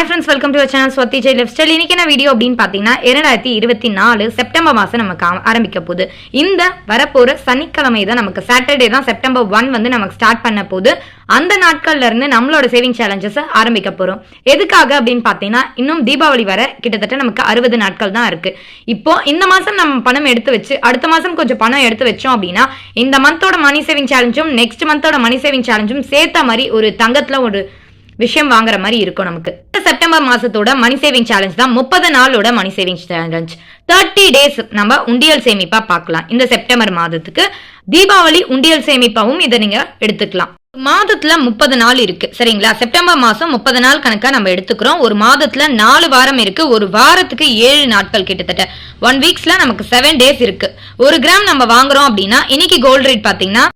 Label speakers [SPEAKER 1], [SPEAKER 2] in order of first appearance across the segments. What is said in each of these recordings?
[SPEAKER 1] Hi friends welcome to channel Swathi Jai lifestyle இன்னைக்கு என்ன video அப்படின்னு பார்த்தீங்கன்னா இரண்டாயிரத்தி இருபத்தி நாலு செப்டம்பர் மாதம் நமக்கு ஆ- ஆரம்பிக்க போகுது. இந்த வரப்போகிற சனிக்கிழமை தான் நமக்கு சாட்டர்டே தான் செப்டம்பர் ஒன் வந்து நமக்கு ஸ்டார்ட் பண்ண போகுது. அந்த நாட்கள்ல இருந்து நம்மளோட சேவிங் சேலஞ்சஸை ஆரம்பிக்க போகிறோம் எதுக்காக அப்படின்னு பார்த்தீங்கன்னா இன்னும் தீபாவளி வர கிட்டத்தட்ட நமக்கு அறுபது நாட்கள் தான் இருக்கு. இப்போ இந்த மாசம் நம்ம பணம் எடுத்து வச்சு அடுத்த மாசம் கொஞ்சம் பணம் எடுத்து வச்சோம் அப்படின்னா இந்த மந்தோட மணி சேவிங் சேலஞ்சும் நெக்ஸ்ட் மந்தோட மணி சேவிங் சேலஞ்சும் சேர்த்த மாதிரி ஒரு தங்கத்துல ஒரு விஷயம் வாங்குற மாதிரி இருக்கும் நமக்கு. இந்த செப்டம்பர் மாசத்தோட மணி சேவிங் சேலஞ்ச் தான் முப்பது நாளோட money saving challenge thirty days நம்ம உண்டியல் சேமிப்பா பார்க்கலாம் இந்த செப்டம்பர் மாதத்துக்கு தீபாவளி உண்டியல் சேமிப்பாவும் இதை நீங்க எடுத்துக்கலாம். மாதத்துல முப்பது நாள் இருக்கு. சரிங்களா? செப்டம்பர் மாசம் முப்பது நாள் கணக்கா நம்ம எடுத்துக்கிறோம். ஒரு மாதத்துல நாலு வாரம் இருக்கு. ஒரு வாரத்துக்கு ஏழு நாட்கள் கிட்டத்தட்ட. ஒன் வீக்ஸ்ல நமக்கு செவன் டேஸ் இருக்கு. ஒரு கிராம் நம்ம வாங்குறோம் அப்படின்னா இன்னைக்கு கோல்ட் ரேட் பாத்தீங்கன்னா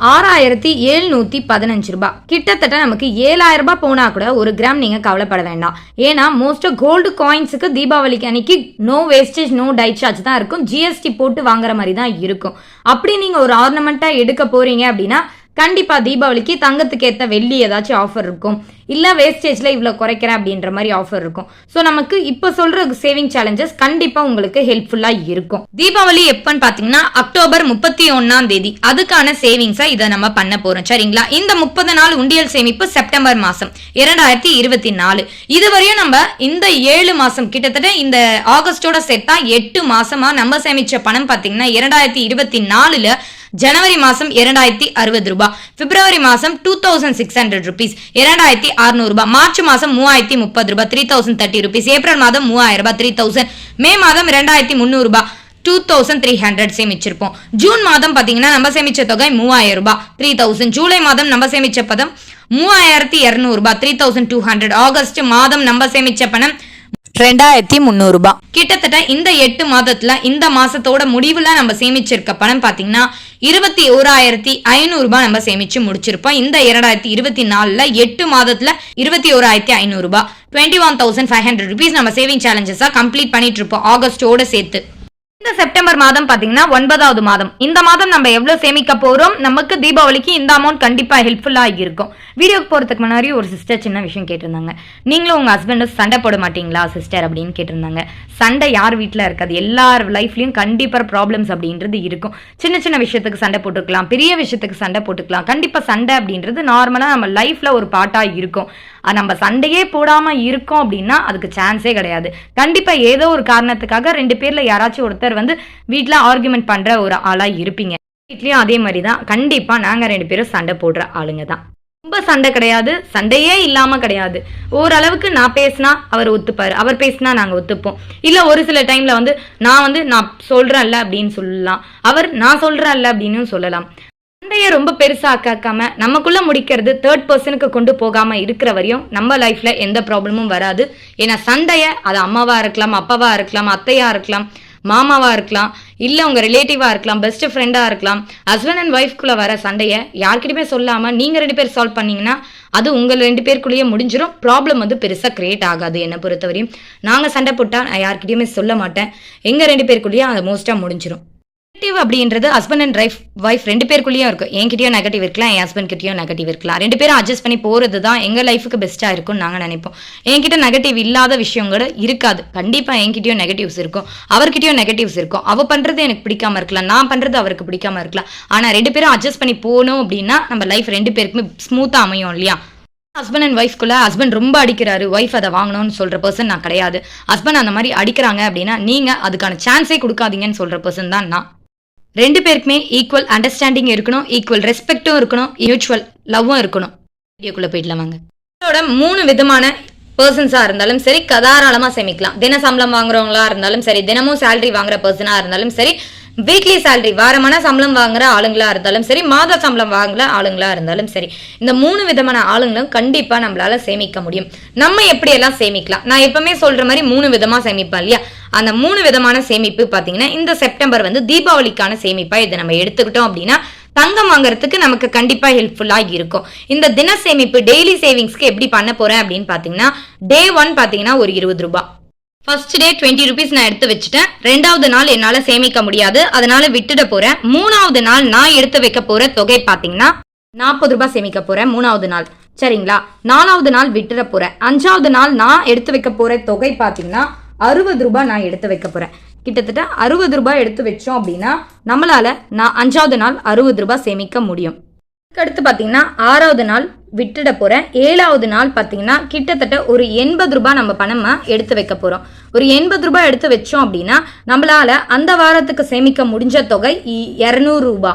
[SPEAKER 1] ஆறாயிரத்தி எழுநூத்தி பதினஞ்சு ரூபாய் கிட்டத்தட்ட நமக்கு ஏழாயிரம் ரூபாய் போனா கூட ஒரு கிராம் நீங்க கவலைப்பட வேண்டாம். ஏன்னா மோஸ்ட் கோல்டு காயின்ஸுக்கு தீபாவளிக்கு அன்னைக்கு no wastage no die charge தான் இருக்கும். ஜிஎஸ்டி போட்டு வாங்குற மாதிரி தான் இருக்கும். அப்படி நீங்க ஒரு ஆர்னமெண்டா எடுக்க போறீங்க அப்படின்னா கண்டிப்பா தீபாவளிக்கு தங்கத்துக்கு ஏற்ற வெள்ளி ஏதாச்சும் ஆஃபர் இருக்கும். இல்ல வேஸ்டேஜ்ல இவ்வளவு குறைக்கிறேன் அப்படின்ற மாதிரி ஆஃபர் இருக்கும். ஸோ நமக்கு இப்போ சொல்ற சேவிங் சேலஞ்சஸ் கண்டிப்பா உங்களுக்கு ஹெல்ப்ஃபுல்லா இருக்கும். தீபாவளி எப்பன்னு பாத்தீங்கன்னா அக்டோபர் முப்பத்தி ஒன்னாம் தேதி. அதுக்கான சேவிங்ஸா இதை நம்ம பண்ண போறோம். சரிங்களா? இந்த முப்பது நாள் உண்டியல் சேமிப்பு செப்டம்பர் மாசம் இரண்டாயிரத்தி இருபத்தி நாலு. இதுவரையும் நம்ம இந்த ஏழு மாசம் கிட்டத்தட்ட இந்த ஆகஸ்டோட சேர்த்தா எட்டு மாசமா நம்ம சேமிச்ச பணம் பாத்தீங்கன்னா இரண்டாயிரத்தி இருபத்தி நாலுல ஜனவரி மாசம் இரண்டாயிரத்தி அறுபது ரூபாய் பிப்ரவரி மாசம் two thousand six hundred rupees இரண்டாயிரத்தி அறுநூறு ரூபாய் மார்ச் மாசம் மூவாயிரத்தி முப்பது ரூபாய் three thousand thirty rupees April மாதம் மூவாயிரம் ரூபாய் த்ரீ தௌசண்ட் மே மாதம் ரெண்டாயிரத்தி முந்நூறு ரூபாய் டூ தௌசண்ட் த்ரீ ஹண்ட்ரட் சேமிச்சிருப்போம். ஜூன் மாதம் பாத்தீங்கன்னா நம்ம சேமிச்ச தொகை மூவாயிரம் ரூபாய் த்ரீ தௌசண்ட் ஜூலை மாதம் நம்ம சேமிச்ச பதம் மூவாயிரத்தி இரநூறுபா three thousand two hundred August மாதம் நம்ம சேமிச்ச பணம் ரெண்டாயிரத்தி முந்நூறுபா கிட்டத்தட்ட இந்த எட்டு மாதத்துல இந்த மாசத்தோட முடிவுல நம்ம சேமிச்சிருக்க பணம் பாத்தீங்கன்னா இருபத்தி ஓராயிரத்தி ஐநூறுபா நம்ம சேமிச்சு முடிச்சிருப்போம். இந்த இரண்டாயிரத்தி இருபத்தி நாலுல எட்டு மாதத்துல இருபத்தி ஓராயிரத்தி ஐநூறு twenty one thousand five hundred rupees நம்ம சேவிங் சேலஞ்சஸா கம்ப்ளீட் பண்ணிட்டு இருப்போம். ஆகஸ்டோட சேர்த்து. இந்த செப்டம்பர் மாதம் பாத்தீங்கன்னா ஒன்பதாவது மாதம். இந்த மாதம் நம்ம எவ்வளவு சேமிக்க போறோம்? நமக்கு தீபாவளிக்கு இந்த அமௌண்ட் கண்டிப்பா ஹெல்ப்ஃபுல்லா இருக்கும். வீடியோக்கு போறதுக்கு முன்னாடி ஒரு சிஸ்டர் சின்ன விஷயம் கேட்டிருந்தாங்க. நீங்களும் உங்க ஹஸ்பண்டும் சண்டை போட மாட்டீங்களா சிஸ்டர் அப்படின்னு கேட்டிருந்தாங்க. சண்டை யார் வீட்டில் இருக்காது. எல்லார் லைஃப்லயும் கண்டிப்பா ப்ராப்ளம்ஸ் அப்படின்றது இருக்கும். சின்ன சின்ன விஷயத்துக்கு சண்டை போட்டுக்கலாம். பெரிய விஷயத்துக்கு சண்டை போட்டுக்கலாம். கண்டிப்பா சண்டை அப்படின்றது நார்மலா நம்ம லைஃப்ல ஒரு பாட்டா இருக்கும். அது நம்ம சண்டையே போடாம இருக்கோம் அப்படின்னா அதுக்கு சான்ஸே கிடையாது. கண்டிப்பா ஏதோ ஒரு காரணத்துக்காக ரெண்டு பேர்ல யாராச்சும் ஒருத்தர் வந்து வீட்டில் ஆர்குமெண்ட் பண்ற ஒரு ஆளா இருப்பீங்க. வீட்லயும் அதே மாதிரி தான் கண்டிப்பா நாங்க ரெண்டு பேரும் சண்டை போடுற ஆளுங்க தான். ரொம்ப சண்டை கிடையாது. சண்டையே இல்லாம கிடையாது. ஓரளவுக்கு நான் பேசினா அவர் ஒத்துப்பாரு. அவர் பேசினா நாங்க ஒத்துப்போம். இல்ல ஒரு சில டைம்ல வந்து நான் வந்து நான் சொல்றேன்ல அப்படின்னு சொல்லலாம். அவர் நான் சொல்றேன்ல அப்படின்னு சொல்லலாம். சண்டையை ரொம்ப பெருசா ஆக்காக்காம நமக்குள்ள முடிக்கிறது தேர்ட் பர்சனுக்கு கொண்டு போகாம இருக்கிற வரையும் நம்ம லைஃப்ல எந்த ப்ராப்ளமும் வராது. ஏன்னா சண்டையை அது அம்மாவா இருக்கலாம் அப்பாவா இருக்கலாம் அத்தையா இருக்கலாம். மாமாவாக இருக்கலாம் இல்லை உங்கள் ரிலேட்டிவாக இருக்கலாம் பெஸ்ட் ஃப்ரெண்டாக இருக்கலாம் ஹஸ்பண்ட் அண்ட் ஒய்ஃப்குள்ளே வர சண்டையை யார்கிட்டயுமே சொல்லாமல் நீங்கள் ரெண்டு பேர் சால்வ் பண்ணிங்கன்னா அது உங்கள் ரெண்டு பேருக்குள்ளேயே முடிஞ்சிடும் ப்ராப்ளம் வந்து பெருசாக க்ரியேட் ஆகாது என்னை பொறுத்தவரையும். நாங்கள் சண்டை போட்டால் நான் யார்கிட்டயுமே சொல்ல மாட்டேன். எங்கள் ரெண்டு பேருக்குள்ளேயே அதை மோஸ்ட்டாக முடிஞ்சிடும் நெகட்டிவ் அப்படின்றது ஹஸ்பண்ட் அண்ட் ஒய்ஃப் ஒய்ஃப் ரெண்டு பேருக்குள்ளேயும் இருக்கும் என்கிட்டயும் நெகட்டிவ் இருக்கலாம் என் ஹஸ்பண்ட் கிட்டயும் நெகட்டிவ் இருக்கலாம். ரெண்டு பேரும் அட்ஜஸ்ட் பண்ணி போகிறது தான் எங்கள் லைஃபுக்கு பெஸ்ட்டாக இருக்கும்னு நாங்கள் நினைப்போம். என்கிட்ட நெகட்டிவ் இல்லாத விஷயம் கூட இருக்காது. கண்டிப்பாக என்கிட்டயும் நெகட்டிவ்ஸ் இருக்கும். அவர்கிட்டயும் நெகட்டிவ்ஸ் இருக்கும். அவள் பண்ணுறது எனக்கு பிடிக்காம இருக்கலாம். நான் பண்ணுறது அவருக்கு பிடிக்காம இருக்கலாம். ஆனால் ரெண்டு பேரும் அட்ஜஸ்ட் பண்ணி போகணும் அப்படின்னா நம்ம லைஃப் ரெண்டு பேருக்குமே ஸ்மூத்தாக அமையும் இல்லையா? ஹஸ்பண்ட் அண்ட் ஒய்ஃப்குள்ள ஹஸ்பண்ட் ரொம்ப அடிக்கிறாரு. ஒய்ஃப் அதை வாங்கணும்னு சொல்ற பர்சன் நான் கிடையாது. ஹஸ்பண்ட் அந்த மாதிரி அடிக்கிறாங்க அப்படின்னா நீங்க அதுக்கான சான்ஸே கொடுக்காதீங்கன்னு சொல்ற பர்சன் தான் நான். ரெண்டு பேருக்குமே ஈக்குவல் அண்டர்ஸ்டாண்டிங் இருக்கணும் ஈக்குவல் ரெஸ்பெக்டும் இருக்கணும் மியூச்சுவல் லவ்வும் இருக்கணும். வீடியோக்குள்ள போயிடலாம் வாங்க. இதோட மூணு விதமான பர்சன்ஸா இருந்தாலும் சரி கதாராளமா சேமிக்கலாம். தின சம்பளம் வாங்குறவங்களா இருந்தாலும் சரி தினமும் சேலரி வாங்குற பர்சனா இருந்தாலும் சரி வீக்லி சேலரி வாரமான சம்பளம் வாங்குற ஆளுங்களா இருந்தாலும் சரி மாத சம்பளம் வாங்குற ஆளுங்களா இருந்தாலும் சரி இந்த மூணு விதமான ஆளுங்களும் கண்டிப்பா நம்மளால சேமிக்க முடியும். நம்ம எப்படி எல்லாம் சேமிக்கலாம்? நான் எப்பவுமே சொல்ற மாதிரி மூணு விதமா சேமிப்பேன் இல்லையா? அந்த மூணு விதமான சேமிப்பு பாத்தீங்கன்னா இந்த செப்டம்பர் வந்து தீபாவளிக்கான சேமிப்பா இதை நம்ம எடுத்துக்கிட்டோம் அப்படின்னா தங்கம் வாங்குறதுக்கு நமக்கு கண்டிப்பா ஹெல்ப்ஃபுல்லா இருக்கும். இந்த தின சேமிப்பு டெய்லி சேவிங்ஸ்க்கு எப்படி பண்ண போறேன் அப்படின்னு பாத்தீங்கன்னா டே ஒன் பாத்தீங்கன்னா ஒரு இருபது ரூபாய். ஃபர்ஸ்ட் டே டுவெண்ட்டி ருபீஸ் நான் எடுத்து வச்சுட்டேன். ரெண்டாவது நாள் என்னால சேமிக்க முடியாது. அதனால விட்டுட போறேன். மூணாவது நாள் நான் எடுத்து வைக்க போற தொகை பாத்தீங்கன்னா நாற்பது ரூபாய் சேமிக்க போறேன் மூணாவது நாள். சரிங்களா? நாலாவது நாள் விட்டுட போறேன். அஞ்சாவது நாள் நான் எடுத்து வைக்க போற தொகை பார்த்தீங்கன்னா அறுபது ரூபாய் நான் எடுத்து வைக்க போறேன். கிட்டத்தட்ட அறுபது ரூபாய் எடுத்து வச்சோம் அப்படின்னா நம்மளால நான் அஞ்சாவது நாள் அறுபது ரூபாய் சேமிக்க முடியும். அடுத்து பார்த்தீங்கன்னா ஆறாவது நாள் விட்டுட போகிறேன் ஏழாவது நாள் பார்த்தீங்கன்னா கிட்டத்தட்ட ஒரு எண்பது ரூபாய் நம்ம பணமாக எடுத்து வைக்க போகிறோம் ஒரு எண்பது ரூபாய் எடுத்து வச்சோம் அப்படின்னா நம்மளால் அந்த வாரத்துக்கு சேமிக்க முடிஞ்ச தொகை இரநூறுபா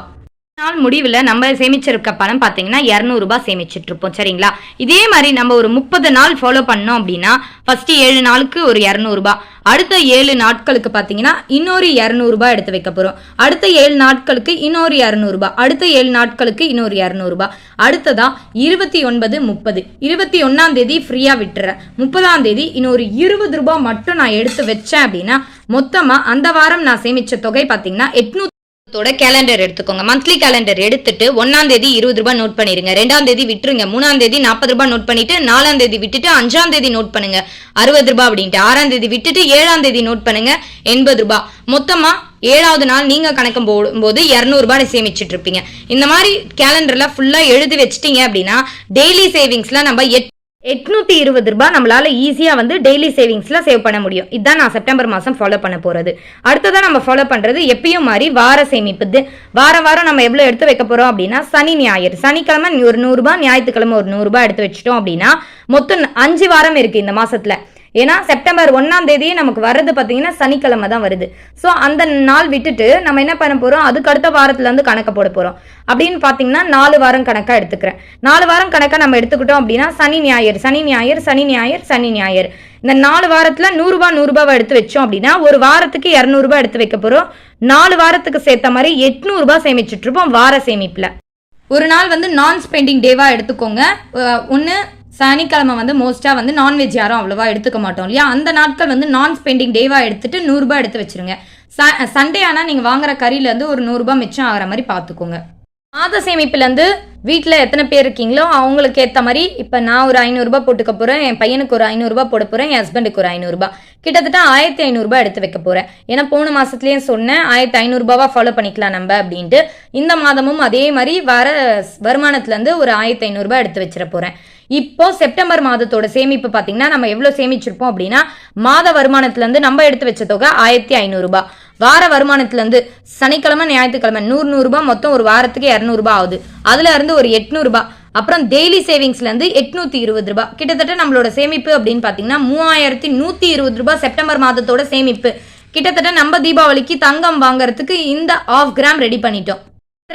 [SPEAKER 1] நாள் முடிவில் நம்ம சேமிச்சிருக்க பணம் பார்த்தீங்கன்னா இரநூறுபா சேமிச்சிட்டு இருப்போம் சரிங்களா? இதே மாதிரி நம்ம ஒரு முப்பது நாள் ஃபாலோ பண்ணோம் அப்படின்னா ஃபர்ஸ்ட் ஏழு நாளுக்கு ஒரு இரநூறுபா அடுத்த ஏழு நாட்களுக்கு பார்த்தீங்கன்னா இன்னொரு இரநூறுபா எடுத்து வைக்க போகிறோம் அடுத்த ஏழு நாட்களுக்கு இன்னொரு இரநூறுபா அடுத்த ஏழு நாட்களுக்கு இன்னொரு இரநூறுபா அடுத்ததா இருபத்தி ஒன்பது முப்பது. இருபத்தி ஒன்றாம் தேதி ஃப்ரீயாக விட்டுறேன். முப்பதாம் தேதி இன்னொரு இருபது ரூபாய் மட்டும் நான் எடுத்து வச்சேன் அப்படின்னா மொத்தமாக அந்த வாரம் நான் சேமித்த தொகை பார்த்தீங்கன்னா எட்நூத்தி மாதத்தோட கேலண்டர் எடுத்துக்கோங்க. மந்த்லி கேலண்டர் எடுத்துட்டு ஒன்னாம் தேதி இருபது ரூபாய் நோட் பண்ணிருங்க. ரெண்டாம் தேதி விட்டுருங்க. மூணாம் தேதி நாற்பது ரூபாய் நோட் பண்ணிட்டு நாலாம் தேதி விட்டுட்டு அஞ்சாம் தேதி நோட் பண்ணுங்க. அறுபது ரூபாய் அப்படின்ட்டு. ஆறாம் தேதி விட்டுட்டு ஏழாம் தேதி நோட் பண்ணுங்க. எண்பது ரூபாய். மொத்தமா ஏழாவது நாள் நீங்க கணக்கம் போடும்போது இரநூறுபா சேமிச்சிட்டு இருப்பீங்க. இந்த மாதிரி கேலண்டர்ல ஃபுல்லா எழுதி வச்சிட்டீங்க அப்படின்னா டெய்லி சேவிங்ஸ்ல நம்ம எட்டு எட்நூத்தி இருபது ரூபாய் நம்மளால ஈஸியா வந்து டெய்லி சேவிங்ஸ்ல சேவ் பண்ண முடியும். இதுதான் நான் செப்டம்பர் மாசம் ஃபாலோ பண்ண போறது. அடுத்ததான் நம்ம ஃபாலோ பண்றது எப்பயும் மாதிரி வார சேமிப்பு. வாரம் வாரம் நம்ம எவ்வளவு எடுத்து வைக்க போறோம் அப்படின்னா சனி ஞாயிறு. சனிக்கிழமை ஒரு நூறுரூபா ஞாயிற்றுக்கிழமை ஒரு நூறுரூபா எடுத்து வச்சிட்டோம் அப்படின்னா மொத்தம் அஞ்சு வாரம் இருக்கு இந்த மாசத்துல. ஏன்னா செப்டம்பர் ஒன்றாம் தேதி நமக்கு வர்றது பார்த்தீங்கன்னா சனிக்கிழமை தான் வருது. ஸோ அந்த நாள் விட்டுட்டு நம்ம என்ன பண்ண போகிறோம் அதுக்கு அடுத்த வாரத்துலேருந்து கணக்கை போட போகிறோம் அப்படின்னு பார்த்தீங்கன்னா நாலு வாரம் கணக்காக எடுத்துக்கிறேன். நாலு வாரம் கணக்காக நம்ம எடுத்துக்கிட்டோம் அப்படின்னா சனி ஞாயிறு சனி ஞாயிறு சனி ஞாயிறு சனி ஞாயிறு. இந்த நாலு வாரத்தில் நூறுரூபா நூறுரூபாவை எடுத்து வச்சோம் அப்படின்னா ஒரு வாரத்துக்கு இரநூறுபா எடுத்து வைக்க போகிறோம் நாலு வாரத்துக்கு சேர்த்த மாதிரி எட்நூறுபா சேமிச்சிட்ருப்போம் வார சேமிப்பில். ஒரு நாள் வந்து நான் ஸ்பெண்டிங் டேவாக எடுத்துக்கோங்க. ஒன்று சனிக்கிழமை வந்து மோஸ்ட்டாக வந்து நான்வெஜ் யாரும் அவ்வளோவா எடுத்துக்க மாட்டோம் இல்லையா? அந்த நாட்கள் வந்து நான் ஸ்பெண்டிங் டேவாக எடுத்துட்டு நூறுரூபா எடுத்து வச்சுருங்க. ச சண்டே ஆனால் நீங்கள் வாங்குற கறியிலேருந்து ஒரு நூறுரூபா மிச்சம் ஆகிற மாதிரி பார்த்துக்கோங்க மாத சேமிப்புலேருந்து வீட்டில் எத்தனை பேர் இருக்கீங்களோ அவங்களுக்கு ஏற்ற மாதிரி இப்போ நான் ஒரு ஐநூறுரூபா போட்டுக்க போகிறேன் என் பையனுக்கு ஒரு ஐநூறுரூபா போட போகிறேன் என் ஹஸ்பண்டுக்கு ஒரு ஐநூறுரூபா கிட்டத்தட்ட ஆயிரத்தி ஐநூறுரூபா எடுத்து வைக்க போகிறேன் ஏன்னா போன மாதத்துலேயே சொன்னேன் ஆயிரத்தி ஐநூறுரூபாவா ஃபாலோ பண்ணிக்கலாம் நம்ம அப்படின்ட்டு. இந்த மாதமும் அதே மாதிரி வர வருமானத்துலேருந்து ஒரு ஆயிரத்தி ஐநூறுரூபா எடுத்து வச்சிட போகிறேன் இப்போ செப்டம்பர் மாதத்தோட சேமிப்பு பார்த்தீங்கன்னா நம்ம எவ்வளோ சேமிச்சிருப்போம் அப்படின்னா மாத வருமானத்துலேருந்து நம்ம எடுத்து வச்ச தொகை ஆயிரத்தி ஐநூறுரூபா வார வருமானத்துலேருந்து சனிக்கிழமை ஞாயிற்றுக்கிழமை நூறு நூறுரூபா மொத்தம் ஒரு வாரத்துக்கு இரநூறுபா ஆகுது. அதுல இருந்து ஒரு எட்நூறுபா அப்புறம் டெய்லி சேவிங்ஸ்லேருந்து எட்நூத்தி இருபது ரூபாய். கிட்டத்தட்ட நம்மளோட சேமிப்பு அப்படின்னு பார்த்தீங்கன்னா மூவாயிரத்தி நூற்றி இருபது ரூபாய் செப்டம்பர் மாதத்தோட சேமிப்பு. கிட்டத்தட்ட நம்ம தீபாவளிக்கு தங்கம் வாங்குறதுக்கு இந்த ஆஃப் கிராம் ரெடி பண்ணிட்டோம்.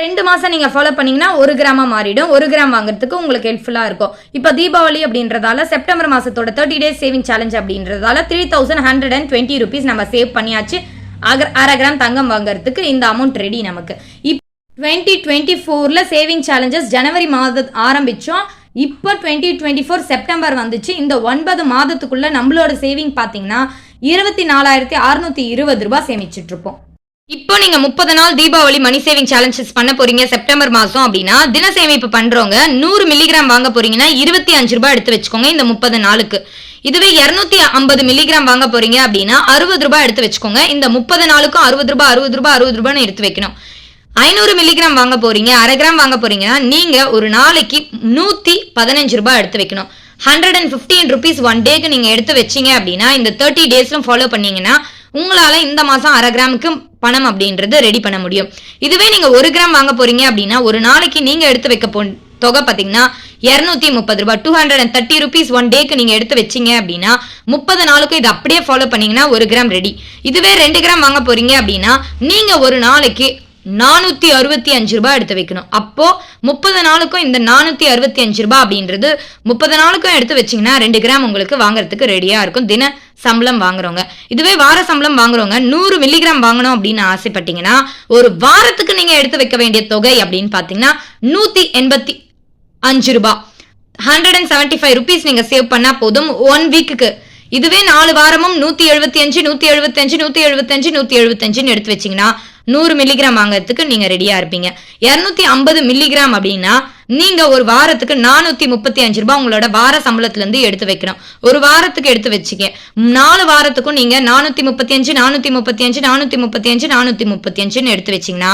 [SPEAKER 1] ரெண்டு மாதம் நீங்கள் ஃபாலோ பண்ணீங்கன்னா ஒரு கிராமா மாறிடும். ஒரு கிராம் வாங்குறதுக்கு உங்களுக்கு ஹெல்ப்ஃபுல்லாக இருக்கும். இப்போ தீபாவளி அப்படின்றதால செப்டம்பர் மாதத்தோட தேர்ட்டி டேஸ் சேவிங் சேலஞ்ச் அப்படின்றதால three thousand hundred and twenty rupees நம்ம சேவ் பண்ணியாச்சு. அரை கிராம் தங்கம் வாங்குறதுக்கு இந்த அமௌண்ட் ரெடி நமக்கு. இப்போ டுவெண்ட்டி டுவெண்ட்டி ஃபோரில் சேவிங் சேலஞ்சஸ் ஜனவரி மாத ஆரம்பித்தோம் இப்போ டுவெண்ட்டி டுவெண்ட்டி ஃபோர் செப்டம்பர் வந்துச்சு. இந்த ஒன்பது மாதத்துக்குள்ளே நம்மளோட சேவிங் பார்த்தீங்கன்னா இருபத்தி நாலாயிரத்தி அறுநூத்தி இருபது ரூபாய் சேமிச்சிட்டுருக்கோம் இப்போ நீங்க முப்பது நாள் தீபாவளி மணி சேவிங் சேலஞ்சஸ் பண்ண போறீங்க செப்டம்பர் மாசம் அப்படின்னா தின சேமிப்பு பண்றவங்க நூறு மில்லிகிராம் வாங்க போறீங்கன்னா இருபத்தி அஞ்சு ரூபாய் எடுத்து வச்சுக்கோங்க இந்த முப்பது நாளுக்கு. இதுவே இருநூத்தி ஐம்பது மில்லிகிராம் வாங்க போறீங்க அப்படின்னா அறுபது ரூபாய் எடுத்து வச்சுக்கோங்க. இந்த முப்பது நாளுக்கும் அறுபது ரூபாய் அறுபது ரூபாய் அறுபது ரூபாய்னு எடுத்து வைக்கணும். ஐநூறு மில்லிகிராம் வாங்க போறீங்க அரை கிராம் வாங்க போறீங்கன்னா நீங்க ஒரு நாளைக்கு நூத்தி பதினஞ்சு ரூபாய் எடுத்து வைக்கணும். Hundred and fifteen rupees one டேக்கு நீங்க எடுத்து வச்சீங்க அப்படின்னா இந்த தேர்ட்டி டேஸ்லும் ஃபாலோ பண்ணீங்கன்னா உங்களால் இந்த மாதம் அரை கிராமுக்கு பணம் அப்படின்றது ரெடி பண்ண முடியும். இதுவே நீங்கள் ஒரு கிராம் வாங்க போறீங்க அப்படின்னா ஒரு நாளைக்கு நீங்கள் எடுத்து வைக்க போ தொகை பார்த்தீங்கன்னா இரநூத்தி முப்பது ரூபாய் two hundred and thirty rupees one டேக்கு நீங்கள் எடுத்து வச்சீங்க அப்படின்னா முப்பது நாளுக்கும் இது அப்படியே ஃபாலோ பண்ணீங்கன்னா ஒரு கிராம் ரெடி இதுவே ரெண்டு கிராம் வாங்க போறீங்க அப்படின்னா நீங்கள் ஒரு நாளைக்கு நானூத்தி அறுபத்தி அஞ்சு ரூபாய் எடுத்து வைக்கணும். அப்போ முப்பது நாளுக்கும் இந்த நானூத்தி அறுபத்தி அஞ்சு ரூபாய் அப்படின்றது முப்பது நாளுக்கும் எடுத்து வச்சீங்கன்னா ரெண்டு கிராம் உங்களுக்கு வாங்குறதுக்கு ரெடியா இருக்கும். தின சம்பளம் வாங்குறவங்க. இதுவே வார சம்பளம் வாங்குறவங்க நூறு மில்லிகிராம் வாங்கணும் அப்படின்னு ஆசைப்பட்டீங்கன்னா ஒரு வாரத்துக்கு நீங்க எடுத்து வைக்க வேண்டிய தொகை அப்படின்னு பாத்தீங்கன்னா நூத்தி எண்பத்தி அஞ்சு ரூபாய். Hundred and seventy five rupees நீங்க சேவ் பண்ணா போதும். ஒன் வீக்குக்கு இதுவே நாலு வாரமும் நூத்தி எழுபத்தி அஞ்சு நூத்தி எழுபத்தி அஞ்சு நூத்தி எழுபத்தஞ்சு நூத்தி எழுபத்தஞ்சுன்னு எடுத்து வச்சீங்கன்னா நூறு மில்லிகிராம் வாங்குறதுக்கு நீங்க ரெடியா இருப்பீங்க. இருநூத்தி ஐம்பது மில்லிகிராம் அப்படின்னா நீங்க ஒரு வாரத்துக்கு நானூத்தி முப்பத்தி அஞ்சு ரூபாய் உங்களோட வார சம்பளத்துல இருந்து எடுத்து வைக்கணும். ஒரு வாரத்துக்கு எடுத்து வச்சுக்க நாலு வாரத்துக்கும் நீங்க நானூத்தி முப்பத்தி அஞ்சு நானூத்தி முப்பத்தி அஞ்சு நானூத்தி முப்பத்தி அஞ்சு நானூத்தி முப்பத்தி அஞ்சுன்னு எடுத்து வச்சீங்கன்னா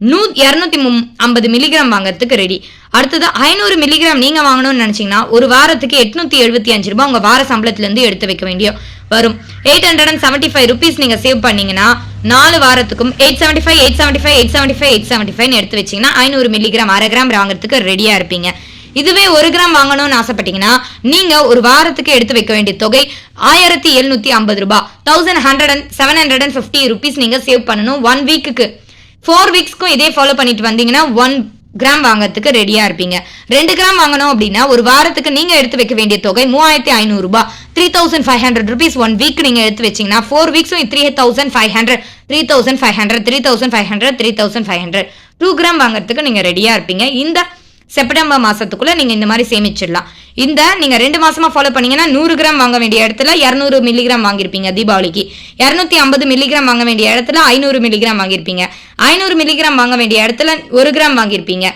[SPEAKER 1] நூ இரநூத்தி மும் ஐம்பது மில்லிகிராம் வாங்குறதுக்கு ரெடி அடுத்தது ஐநூறு மில்லிகிராம் நீங்க வாங்கணும்னு நினைச்சீங்கன்னா ஒரு வாரத்துக்கு எட்நூத்தி எழுபத்தி அஞ்சு ரூபாய் உங்க வார சம்பளத்துல இருந்து எடுத்து வைக்க வேண்டிய வரும். Eight hundred and seventy five rupees நீங்க சேவ் பண்ணீங்கன்னா நாலு வாரத்துக்கும் eight seventy five eight seventy five eight seventy five eight seventy five எடுத்து வச்சீங்கன்னா ஐநூறு மில்லிகிராம் அரை கிராம் வாங்குறதுக்கு ரெடியா இருப்பீங்க. இதுவே ஒரு கிராம் வாங்கணும்னு ஆசைப்பட்டீங்கன்னா நீங்க ஒரு வாரத்துக்கு எடுத்து வைக்க வேண்டிய தொகை ஆயிரத்தி எழுநூத்தி ஐம்பது ரூபாய். Thousand hundred and seven hundred and fifty rupees நீங்க சேவ் பண்ணணும். ஒன் வீக்குக்கு ஃபோர் வீக்ஸ்க்கும் இதே ஃபாலோ பண்ணிட்டு வந்தீங்கன்னா ஒன் கிராம் வாங்கறதுக்கு ரெடியா இருப்பீங்க. ரெண்டு கிராம் வாங்கணும் அப்படின்னா ஒரு வாரத்துக்கு நீங்க எடுத்து வைக்க வேண்டிய தொகை மூவாயிரத்தி ஐநூறு ரூபாய். Three thousand five hundred rupees one week நீங்க எடுத்து வச்சீங்கன்னா four வீக்ஸும் three thousand five hundred three thousand five hundred three thousand five hundred three thousand five hundred two gram வாங்குறதுக்கு நீங்க ரெடியா இருப்பீங்க. இந்த செப்டம்பர் மாதத்துக்குள்ளே நீங்கள் இந்த மாதிரி சேமிச்சிடலாம். இந்த நீங்கள் ரெண்டு மாதமாக ஃபாலோ பண்ணீங்கன்னா நூறு கிராம் வாங்க வேண்டிய இடத்துல இரநூறு மில்லிகிராம் வாங்கியிருப்பீங்க தீபாவளிக்கு. இரநூத்தி ஐம்பது மில்லிகிராம் வாங்க வேண்டிய இடத்துல ஐநூறு மில்லிகிராம் வாங்கியிருப்பீங்க. ஐநூறு மில்லிகிராம் வாங்க வேண்டிய இடத்துல ஒரு கிராம் வாங்கியிருப்பீங்க.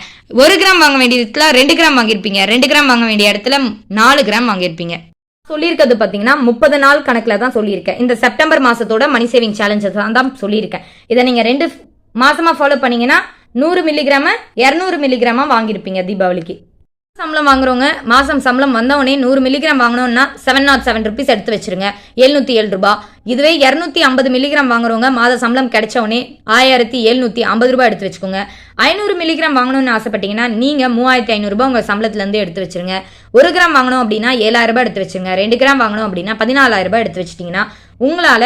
[SPEAKER 1] ஒரு கிராம் வாங்க வேண்டிய இடத்துல ரெண்டு கிராம் வாங்கியிருப்பீங்க. ரெண்டு கிராம் வாங்க வேண்டிய இடத்துல நாலு கிராம் வாங்கியிருப்பீங்க. சொல்லியிருக்கிறது பார்த்தீங்கன்னா முப்பது நாள் கணக்கில் தான் சொல்லியிருக்கேன். இந்த செப்டம்பர் மாதத்தோட மணி சேவிங் சேலஞ்சஸ் தான் தான் சொல்லியிருக்கேன். இதை நீங்கள் ரெண்டு மாதமாக ஃபாலோ பண்ணீங்கன்னா நூறு மில்லிகிராம இரநூறு மில்லிகிராமா வாங்கியிருப்பீங்க தீபாவளிக்கு. சம்பளம் வாங்குறவங்க மாசம் சம்பளம் வந்தவொடனே நூறு மில்லிகிராம் வாங்கணும்னா செவன் நாட் செவன் ருபீஸ் எடுத்து வச்சிருங்க. எழுநூத்தி ஏழு ரூபாய் இதுவே இரநூத்தி ஐம்பது மில்லிகிராம் வாங்குறவங்க மாத சம்பளம் கிடைச்சவொடனே ஆயிரத்தி எழுநூத்தி ஐம்பது ரூபாய் எடுத்து வச்சுக்கோங்க. ஐநூறு மில்லிகிராம் வாங்கணும்னு ஆசைப்பட்டீங்கன்னா நீங்க மூவாயிரத்தி ஐநூறுரூபா உங்க சம்பளத்துலேருந்து எடுத்து வச்சிருங்க. ஒரு கிராம் வாங்கணும் அப்படின்னா ஏழாயிரம் ரூபாய் எடுத்து வச்சிருங்க. ரெண்டு கிராம் வாங்கணும் அப்படின்னா பதினாலாயிரம் ரூபாய் எடுத்து வச்சிட்டீங்கன்னா உங்களால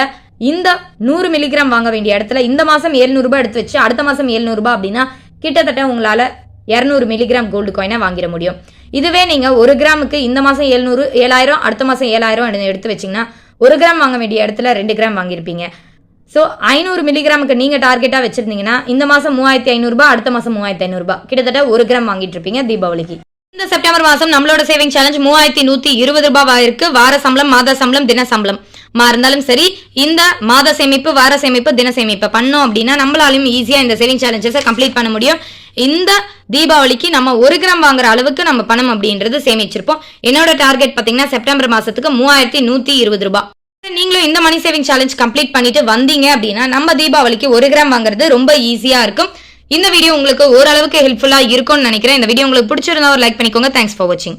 [SPEAKER 1] இந்த நூறு மில்லிகிராம் வாங்க வேண்டிய இடத்துல இந்த மாசம் எழுநூறுபா எடுத்து வச்சு அடுத்த மாசம் எழுநூறுபா அப்படின்னா கிட்டத்தட்ட உங்களால இரநூறு மில்லிகிராம் கோல்டு காயினை வாங்கிட முடியும். இதுவே நீங்க ஒரு கிராமுக்கு இந்த மாசம் எழுநூறு ஏழாயிரம் அடுத்த மாசம் ஏழாயிரம் எடுத்து வச்சீங்கன்னா ஒரு கிராம் வாங்க வேண்டிய இடத்துல ரெண்டு கிராம் வாங்கியிருப்பீங்க. ஸோ ஐநூறு மில்லிகிராமுக்கு நீங்கள் டார்கெட்டாக வச்சிருந்தீங்கன்னா இந்த மாதம் மூவாயிரத்தி ஐநூறுரூபா அடுத்த மாதம் மூவாயிரத்தி ஐநூறுரூபா கிட்டத்தட்ட ஒரு கிராம் வாங்கிட்டு இருப்பீங்க தீபாவளிக்கு. இந்த செப்டம்பர் மாதம் நம்மளோட சேவிங் சேலஞ்ச் மூவாயிரத்தி நூற்றி இருபது ரூபாய் இருக்கு வார சம்பளம் மாத சம்பளம் தின சம்பளம். இருந்தாலும் சரி இந்த மாத சேமிப்பு வார சேமிப்பு தின சேமிப்பு பண்ணோம் அப்படின்னா நம்மளாலையும் ஈஸியாக இந்த சேவிங் சேலஞ்சஸை கம்ப்ளீட் பண்ண முடியும். இந்த தீபாவளிக்கு நம்ம ஒரு கிராம் வாங்குற அளவுக்கு நம்ம பணம் அப்படின்றது சேமிச்சிருப்போம். என்னோட டார்கெட் பார்த்தீங்கன்னா செப்டம்பர் மாசத்துக்கு மூவாயிரத்தி நூற்றி இருபது ரூபாய் நீங்களும் இந்த மணி சேவிங் சேலஞ்ச் கம்ப்ளீட் பண்ணிட்டு வந்தீங்க அப்படின்னா நம்ம தீபாவளிக்கு ஒரு கிராம் வாங்குறது ரொம்ப ஈஸியா இருக்கும். இந்த வீடியோ உங்களுக்கு ஓரளவுக்கு ஹெல்ப்ஃபுல்லா இருக்கும்னு நினைக்கிறேன். இந்த வீடியோ உங்களுக்கு பிடிச்சிருந்தா ஒரு லைக் பண்ணிக்கோங்க. தேங்க்ஸ் ஃபார் வாட்சிங்